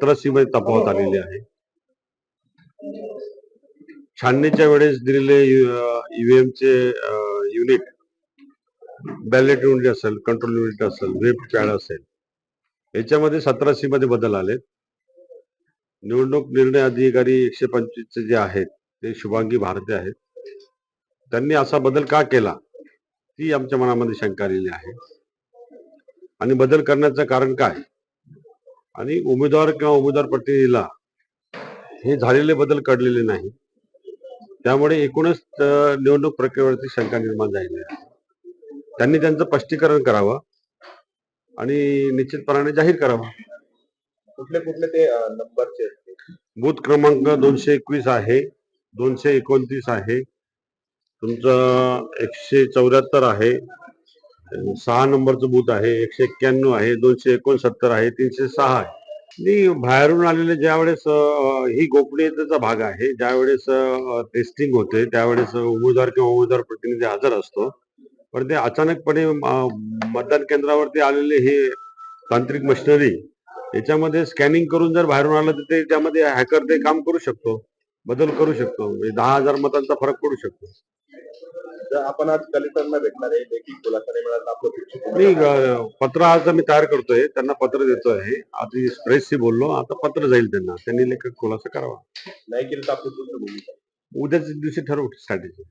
सतरा सी मध्ये तफावत आलेली आहे. छाननीच्या वेळेस दिलेले ईव्हीएम चे युनिट बॅलेट युनिट असेल कंट्रोल युनिट असेल व्हीप पॅड असेल याच्यामध्ये सतरा सी मध्ये बदल आले निवडणूक निर्णय अधिकारी एकशे पंचवीसचे जे आहेत ते शुभांगी भारते आहेत. त्यांनी असा बदल का केला? ती आमच्या मनामध्ये शंका आलेली आहे. आणि बदल करण्याचं कारण काय? आणि उमेदवार किंवा उमेदवार प्रतिनिधीला हे झालेले बदल कळलेले नाही. त्यामुळे एकूणच निवडणूक प्रक्रियेवरती शंका निर्माण झालेली आहे. त्यांनी त्यांचं स्पष्टीकरण करावं आणि निश्चितपणाने जाहीर करावं. कुठले कुठले ते नंबरचे बूथ क्रमांक दोनशे एकवीस आहे दोनशे एकोणतीस आहे तुमचं एकशे चौऱ्याहत्तर आहे सहा नंबरचं बूथ आहे एकशे एक्क्याण्णव आहे दोनशे एकोणसत्तर आहे तीनशे सहा आहे. मी बाहेरून आलेले ज्यावेळेस ही गोपनीयतेचा भाग आहे ज्यावेळेस टेस्टिंग होते त्यावेळेस उमेदवार किंवा उमेदवार प्रतिनिधी हजर असतो. पण ते अचानकपणे मतदान केंद्रावरती आलेले हे तांत्रिक मशिनरी याच्यामध्ये स्कॅनिंग करून जर बाहेरून आलं तर ते त्यामध्ये हॅकर ते काम करू शकतो. बदल करू शकतो. म्हणजे दहा हजार मतांचा फरक पडू शकतो. जर आपण आज कलेक्टरना भेटणार आहे. लेखी खुलासा नाही मिळाला. आपलं पुढची मी अं, पत्र आज मी तयार करतोय. त्यांना पत्र देतोय. आधी प्रेसशी बोललो. आता पत्र जाईल त्यांना. त्यांनी लेखक खुलासा करावा. नाही केलं तर आपली पुढची भूमिका. उद्याच्या दिवशी ठरवू. स्ट्रॅटेजी